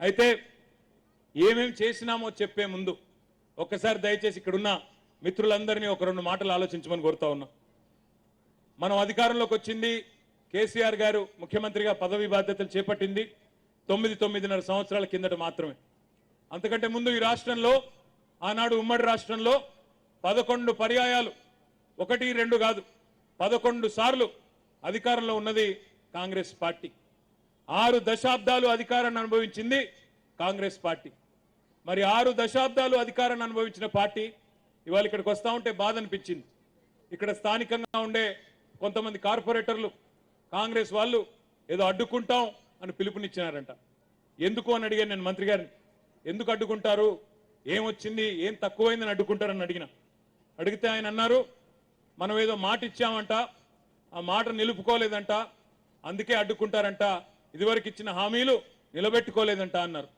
అయితే ఏమేం చేసినామో చెప్పే ముందు ఒక్కసారి దయచేసి ఇక్కడున్న మిత్రులందరినీ ఒక రెండు మాటలు ఆలోచించమని కోరుతా ఉన్నా. మనం అధికారంలోకి వచ్చింది కేసీఆర్ గారు ముఖ్యమంత్రిగా పదవి బాధ్యతలు చేపట్టింది తొమ్మిది తొమ్మిదిన్నర సంవత్సరాల కిందట మాత్రమే. అంతకంటే ముందు ఈ రాష్ట్రంలో ఆనాడు ఉమ్మడి రాష్ట్రంలో పదకొండు పర్యాయాలు ఒకటి రెండు కాదు పదకొండు సార్లు అధికారంలో ఉన్నది కాంగ్రెస్ పార్టీ. ఆరు దశాబ్దాలు అధికారాన్ని అనుభవించింది కాంగ్రెస్ పార్టీ. మరి ఆరు దశాబ్దాలు అధికారాన్ని అనుభవించిన పార్టీ ఇవాళ ఇక్కడికి వస్తా ఉంటే బాధ అనిపించింది. ఇక్కడ స్థానికంగా ఉండే కొంతమంది కార్పొరేటర్లు కాంగ్రెస్ వాళ్ళు ఏదో అడ్డుకుంటాం అని పిలుపునిచ్చినారంట. ఎందుకు అని అడిగాను నేను మంత్రి గారిని. ఎందుకు అడ్డుకుంటారు? ఏమొచ్చింది? ఏం తక్కువైందని అడ్డుకుంటారని అడిగిన. అడిగితే ఆయన అన్నారు మనం ఏదో మాట ఇచ్చామంట ఆ మాట నిలుపుకోలేదంట అందుకే అడ్డుకుంటారంట ఇదివరకు ఇచ్చిన హామీలు నిలబెట్టుకోలేదంట అన్నారు.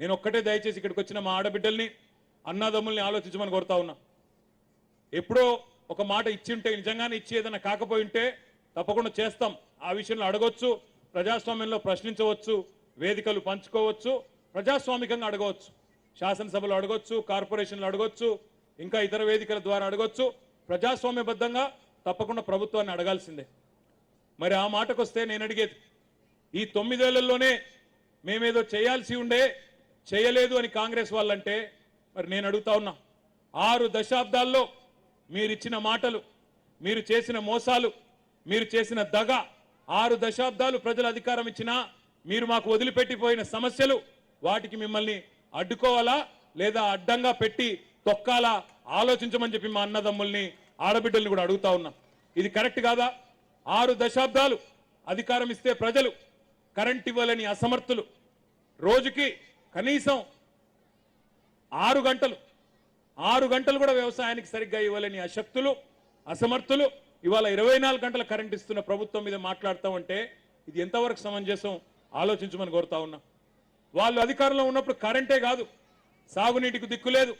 నేను ఒక్కటే దయచేసి ఇక్కడికి వచ్చిన మా ఆడబిడ్డల్ని అన్నాదమ్ముల్ని ఆలోచించమని కోరుతా ఉన్నా. ఎప్పుడో ఒక మాట ఇచ్చి ఉంటే నిజంగానే ఇచ్చి ఏదైనా కాకపోయి ఉంటే తప్పకుండా చేస్తాం. ఆ విషయంలో అడగొచ్చు ప్రజాస్వామ్యంలో ప్రశ్నించవచ్చు వేదికలు పంచుకోవచ్చు ప్రజాస్వామికంగా అడగవచ్చు. శాసనసభలో అడగొచ్చు కార్పొరేషన్లు అడగొచ్చు ఇంకా ఇతర వేదికల ద్వారా అడగొచ్చు. ప్రజాస్వామ్యబద్ధంగా తప్పకుండా ప్రభుత్వాన్ని అడగాల్సిందే. మరి ఆ మాటకు వస్తే నేను అడిగేది ఈ తొమ్మిదేళ్ళలోనే మేమేదో చేయాల్సి ఉండే చేయలేదు అని కాంగ్రెస్ వాళ్ళంటే మరి నేను అడుగుతా ఉన్నా ఆరు దశాబ్దాల్లో మీరిచ్చిన మాటలు మీరు చేసిన మోసాలు మీరు చేసిన దగ ఆరు దశాబ్దాలు ప్రజలు అధికారం ఇచ్చినా మీరు మాకు వదిలిపెట్టిపోయిన సమస్యలు వాటికి మిమ్మల్ని అడ్డుకోవాలా లేదా అడ్డంగా పెట్టి తొక్కాలా ఆలోచించమని చెప్పి మా అన్నదమ్ముల్ని ఆడబిడ్డల్ని కూడా అడుగుతా ఉన్నా. ఇది కరెక్ట్ కాదా? ఆరు దశాబ్దాలు అధికారం ఇస్తే ప్రజలు కరెంట్ ఇవ్వాలని అసమర్థులు. రోజుకి కనీసం ఆరు గంటలు ఆరు గంటలు కూడా వ్యవసాయానికి సరిగ్గా ఇవ్వలేని అశక్తులు అసమర్థులు. ఇవాళ ఇరవై నాలుగు గంటల కరెంట్ ఇస్తున్న ప్రభుత్వం మీద మాట్లాడతామంటే ఇది ఎంతవరకు సమంజసం? ఆలోచించమని కోరుతా ఉన్నా. వాళ్ళు అధికారంలో ఉన్నప్పుడు కరెంటే కాదు. సాగునీటికి దిక్కు లేదు.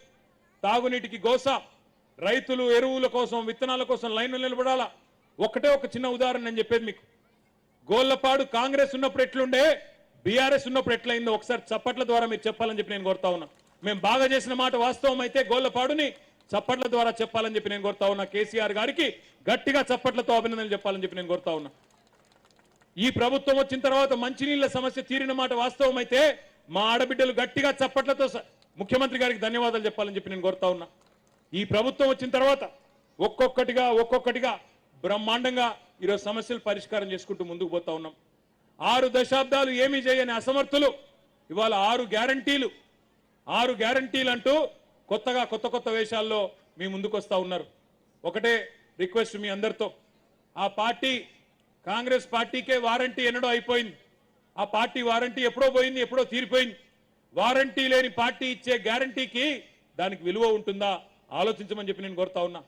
తాగునీటికి గోస. రైతులు ఎరువుల కోసం విత్తనాల కోసం లైన్లు నిలబడాలా? ఒకటే ఒక చిన్న ఉదాహరణ నేను చెప్పేది మీకు. గోళ్ళపాడు కాంగ్రెస్ ఉన్నప్పుడు ఎట్లుండే? బీఆర్ఎస్ ఉన్నప్పుడు ఎట్లయిందో ఒకసారి చప్పట్ల ద్వారా మీరు చెప్పాలని చెప్పి నేను కోరుతా ఉన్నా. మేము బాగా చేసిన మాట వాస్తవం అయితే గోళ్ళపాడుని చప్పట్ల ద్వారా చెప్పాలని చెప్పి నేను కోరుతా ఉన్నా. కేసీఆర్ గారికి గట్టిగా చప్పట్లతో అభినందనలు చెప్పాలని చెప్పి నేను కోరుతా ఉన్నా. ఈ ప్రభుత్వం వచ్చిన తర్వాత మంచినీళ్ళ సమస్య తీరిన మాట వాస్తవం అయితే మా ఆడబిడ్డలు గట్టిగా చప్పట్లతో ముఖ్యమంత్రి గారికి ధన్యవాదాలు చెప్పాలని చెప్పి నేను కోరుతా ఉన్నా. ఈ ప్రభుత్వం వచ్చిన తర్వాత ఒక్కొక్కటిగా ఒక్కొక్కటిగా బ్రహ్మాండంగా ఈరోజు సమస్యలు పరిష్కారం చేసుకుంటూ ముందుకు పోతా ఉన్నాం. ఆరు దశాబ్దాలు ఏమీ చేయని అసమర్థులు ఇవాళ ఆరు గ్యారంటీలు. ఆరు గ్యారంటీలు అంటూ కొత్తగా కొత్త కొత్త వేషాల్లో మీ ముందుకు వస్తూ ఉన్నారు. ఒకటే రిక్వెస్ట్ మీ అందరితో. ఆ పార్టీ కాంగ్రెస్ పార్టీకే వారంటీ ఎన్నడో అయిపోయింది. ఆ పార్టీ వారంటీ ఎప్పుడో పోయింది ఎప్పుడో తీరిపోయింది. వారంటీ లేని పార్టీ ఇచ్చే గ్యారంటీకి దానికి విలువ ఉంటుందా? ఆలోచించమని చెప్పి నేను కోరుతా ఉన్నా.